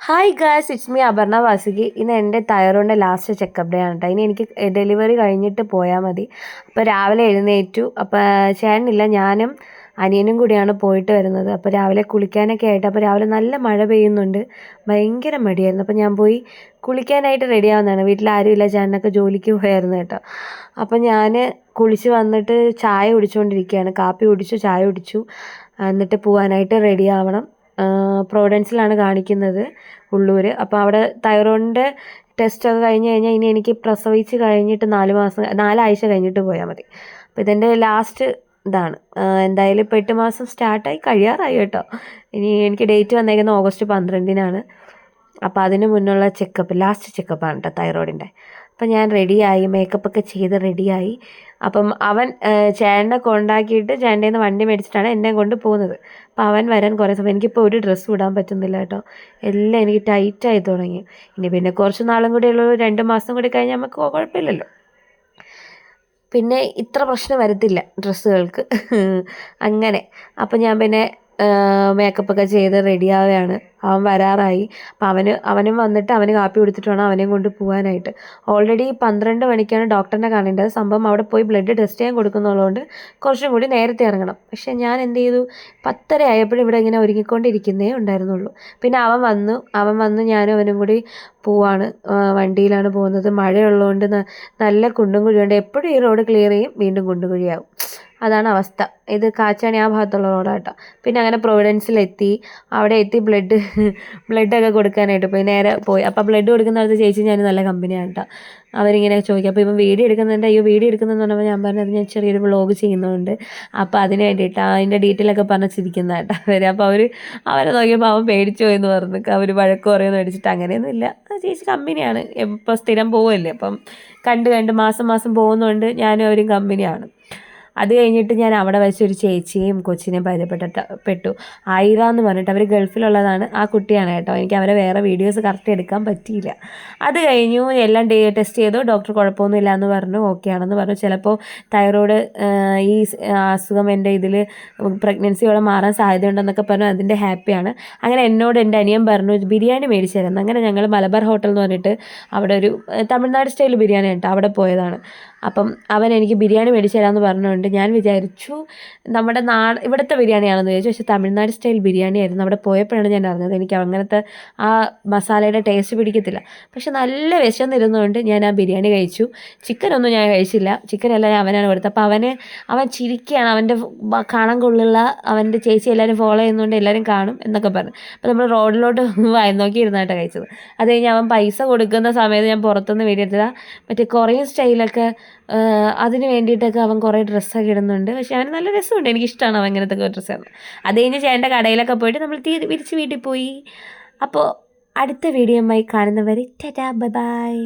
Hi guys it's me Aparna Vasuki ഇന്ന് എന്റെ തൈറോയിഡിന്റെ ലാസ്റ്റ് ചെക്കപ്പ് ഡേ ആണ് കേട്ടോ ഇനി എനിക്ക് ഡെലിവറി കഴിഞ്ഞിട്ട് പോയാൽ മതി. അപ്പോൾ രാവിലെ എഴുന്നേറ്റു. അപ്പോൾ ചേട്ടനില്ല ഞാനും അനിയനും കൂടിയാണ് പോയിട്ട് വരുന്നത്. അപ്പോൾ രാവിലെ കുളിക്കാനൊക്കെ ആയിട്ട് അപ്പോൾ രാവിലെ നല്ല മഴ പെയ്യുന്നുണ്ട്. ഭയങ്കര മടിയായിരുന്നു. അപ്പോൾ ഞാൻ പോയി കുളിക്കാനായിട്ട് റെഡി ആവുന്നതാണ്. വീട്ടിൽ ആരുമില്ല ചേട്ടനൊക്കെ ജോലിക്ക് പോയായിരുന്നു കേട്ടോ. അപ്പോൾ ഞാൻ കുളിച്ച് വന്നിട്ട് ചായ കുടിച്ചുകൊണ്ടിരിക്കുകയാണ് കാപ്പി കുടിച്ചു ചായ കുടിച്ചു. എന്നിട്ട് പോകാനായിട്ട് റെഡി ആവണം. പ്രോവിഡൻസിലാണ് കാണിക്കുന്നത് ഉള്ളൂർ അപ്പോൾ അവിടെ തൈറോയിഡിന്റെ ടെസ്റ്റ് ഒക്കെ കഴിഞ്ഞ് കഴിഞ്ഞാൽ ഇനി എനിക്ക് പ്രസവിച്ച് കഴിഞ്ഞിട്ട് നാല് മാസം നാലാഴ്ച കഴിഞ്ഞിട്ട് പോയാൽ മതി. അപ്പോൾ ഇതിന്റെ ലാസ്റ്റ് ഇതാണ്. എന്തായാലും ഇപ്പോൾ എട്ട് മാസം സ്റ്റാർട്ടായി കഴിയാറായി കേട്ടോ. ഇനി എനിക്ക് ഡേറ്റ് വന്നേക്കുന്നത് ഓഗസ്റ്റ് പന്ത്രണ്ടിനാണ്. അപ്പോൾ അതിന് മുന്നുള്ള ചെക്കപ്പ് ലാസ്റ്റ് ചെക്കപ്പാണ് കേട്ടോ തൈറോയിഡിന്റെ അപ്പം ഞാൻ റെഡിയായി മേക്കപ്പൊക്കെ ചെയ്ത് റെഡിയായി അപ്പം അവൻ ചേട്ടനെ കൊണ്ടാക്കിയിട്ട് ചേട്ടന്റെ നിന്ന് വണ്ടി മേടിച്ചിട്ടാണ് എന്നെ കൊണ്ട് പോകുന്നത്. അപ്പം അവൻ വരാൻ കുറേ സമയം എനിക്കിപ്പോൾ ഒരു ഡ്രസ്സ് ഇടാൻ പറ്റുന്നില്ല കേട്ടോ. എല്ലാം എനിക്ക് ടൈറ്റായി തുടങ്ങി. ഇനി പിന്നെ കുറച്ച് നാളും കൂടി ഉള്ളൂ രണ്ട് മാസം കൂടി കഴിഞ്ഞാൽ നമുക്ക് കുഴപ്പമില്ലല്ലോ. പിന്നെ ഇത്ര പ്രശ്നം വരത്തില്ല ഡ്രസ്സുകൾക്ക്. അങ്ങനെ. അപ്പം ഞാൻ പിന്നെ മേക്കപ്പൊക്കെ ചെയ്ത് റെഡിയാവുകയാണ് അവൻ വരാറായി. അപ്പം അവന് അവനും വന്നിട്ട് അവന് കാപ്പി കൊടുത്തിട്ട് വേണം അവനെയും കൊണ്ട് പോകാനായിട്ട്. ഓൾറെഡി പന്ത്രണ്ട് മണിക്കാണ് ഡോക്ടറിനെ കാണേണ്ടത്. സംഭവം അവിടെ പോയി ബ്ലഡ് ടെസ്റ്റ് ചെയ്യാൻ കൊടുക്കുന്നുള്ളതുകൊണ്ട് കുറച്ചും കൂടി നേരത്തെ ഇറങ്ങണം. പക്ഷേ ഞാൻ എന്ത് ചെയ്തു? പത്തര ആയപ്പോഴും ഇവിടെ ഇങ്ങനെ ഒരുങ്ങിക്കൊണ്ടിരിക്കുന്നേ ഉണ്ടായിരുന്നുള്ളൂ. പിന്നെ അവൻ വന്നു. അവൻ വന്ന് ഞാനും അവനും കൂടി പോവാണ്. വണ്ടിയിലാണ് പോകുന്നത്. മഴയുള്ളതുകൊണ്ട് നല്ല കുണ്ടും കുഴിയുണ്ട്. എപ്പോഴും ഈ റോഡ് ക്ലിയർ ചെയ്യും. വീണ്ടും കുണ്ടും കുഴിയാവും. അതാണ് അവസ്ഥ. ഇത് കാച്ചാണി ആ ഭാഗത്തുള്ള റോഡാട്ടോ പിന്നെ അങ്ങനെ പ്രൊവിഡൻസിലെത്തി അവിടെ എത്തി ബ്ലഡ് ബ്ലഡൊക്കെ കൊടുക്കാനായിട്ട് പോയി. നേരെ പോയി. അപ്പോൾ ബ്ലഡ് കൊടുക്കുന്ന അടുത്ത് ചേച്ചി ഞാൻ നല്ല കമ്പനിയാണ് കേട്ടോ അവരിങ്ങനെ ചോദിക്കും. അപ്പോൾ ഇപ്പം വീഡിയോ എടുക്കുന്നുണ്ട്? അയ്യോ വീഡിയോ എടുക്കുന്നതെന്ന് പറഞ്ഞപ്പോൾ ഞാൻ പറഞ്ഞത് ഞാൻ ചെറിയൊരു വ്ളോഗ് ചെയ്യുന്നുണ്ട്. അപ്പോൾ അതിന് വേണ്ടിയിട്ട് അതിന്റെ ഡീറ്റെയിൽ ഒക്കെ പറഞ്ഞ് ചിരിക്കുന്ന കേട്ടോ അവർ അപ്പോൾ അവർ അവരെ നോക്കിയപ്പോൾ അവൻ പേടിച്ചു എന്ന് പറഞ്ഞു. അവർ വഴക്ക് പറയുമെന്ന് മേടിച്ചിട്ട് അങ്ങനെയൊന്നും ഇല്ല. ചേച്ചി കമ്പനിയാണ് ഇപ്പോൾ സ്ഥിരം പോവുമല്ലേ അപ്പം കണ്ട് കണ്ട് മാസം മാസം പോകുന്നതുകൊണ്ട് ഞാനും അവരും കമ്പനിയാണ് അത് കഴിഞ്ഞിട്ട് ഞാൻ അവിടെ വെച്ചൊരു ചേച്ചിയും കൊച്ചിനെയും പരിചയപ്പെട്ട പെട്ടു. ആയിര എന്ന് പറഞ്ഞിട്ട് അവർ ഗൾഫിലുള്ളതാണ്. ആ കുട്ടിയാണ് കേട്ടോ. എനിക്ക് അവരെ വേറെ വീഡിയോസ് കറക്റ്റ് എടുക്കാൻ പറ്റിയില്ല. അത് കഴിഞ്ഞു. എല്ലാം ഡേ ടെസ്റ്റ് ചെയ്തു. ഡോക്ടർ കുഴപ്പമൊന്നുമില്ല എന്ന് പറഞ്ഞു. ഓക്കെ ആണെന്ന് പറഞ്ഞു. ചിലപ്പോൾ തൈറോയ്ഡ് ഈ അസുഖം എന്റെ ഇതിൽ പ്രഗ്നൻസിയോടെ മാറാൻ സാധ്യതയുണ്ടെന്നൊക്കെ പറഞ്ഞു. അതിന്റെ ഹാപ്പിയാണ് അങ്ങനെ എന്നോട് എന്റെ അനിയൻ പറഞ്ഞു ബിരിയാണി മേടിച്ചു അങ്ങനെ ഞങ്ങൾ മലബാർ ഹോട്ടൽ എന്ന് പറഞ്ഞിട്ട് അവിടെ ഒരു തമിഴ്നാട് സ്റ്റൈൽ ബിരിയാണി കേട്ടോ അവിടെ പോയതാണ്. അപ്പം അവൻ എനിക്ക് ബിരിയാണി മേടിച്ചു തരാമെന്ന് പറഞ്ഞുകൊണ്ട് ഞാൻ വിചാരിച്ചു നമ്മുടെ നാട് ഇവിടുത്തെ ബിരിയാണിയാണെന്ന് വിചാരിച്ചു. പക്ഷേ തമിഴ്നാട് സ്റ്റൈൽ ബിരിയാണി ആയിരുന്നു. അവിടെ പോയപ്പോഴാണ് ഞാൻ അറിഞ്ഞത് എനിക്ക് അങ്ങനത്തെ ആ മസാലയുടെ ടേസ്റ്റ് പിടിക്കത്തില്ല. പക്ഷെ നല്ല വിശന്നിരുന്നുകൊണ്ട് ഞാൻ ആ ബിരിയാണി കഴിച്ചു. ചിക്കനൊന്നും ഞാൻ കഴിച്ചില്ല. ചിക്കനെല്ലാം ഞാൻ അവനാണ് കൊടുത്തത്. അപ്പോൾ അവന് അവൻ ചിരിക്കുകയാണ്. അവന്റെ കാണാൻ കൊള്ളുള്ള അവന്റെ ചേച്ചി എല്ലാവരും ഫോളോ ചെയ്യുന്നതുകൊണ്ട് എല്ലാവരും കാണും എന്നൊക്കെ പറഞ്ഞു. അപ്പോൾ നമ്മൾ റോഡിലോട്ട് വായി നോക്കി ഇരുന്നായിട്ടാണ് കഴിച്ചത്. അത് കഴിഞ്ഞ് അവൻ പൈസ കൊടുക്കുന്ന സമയത്ത് ഞാൻ പുറത്തുനിന്ന് എടുത്തതാണ് മറ്റേ കൊറിയൻ സ്റ്റൈലൊക്കെ അതിന് വേണ്ടിയിട്ടൊക്കെ അവൻ കുറേ ഡ്രസ്സൊക്കെ ഇടുന്നുണ്ട്. പക്ഷേ അവന് നല്ല രസമുണ്ട്. എനിക്കിഷ്ടമാണ് അവൻ ഇങ്ങനത്തെ ഡ്രസ്സ് ഇടുന്നത്. അത് കഴിഞ്ഞ് ചേട്ടന്റെ കടയിലൊക്കെ പോയിട്ട് നമ്മൾ തീ വിരിച്ച് വീട്ടിൽ പോയി. അപ്പോൾ അടുത്ത വീഡിയോയുമായി കാണുന്നവരെ ടാറ്റാ ബൈ ബൈ.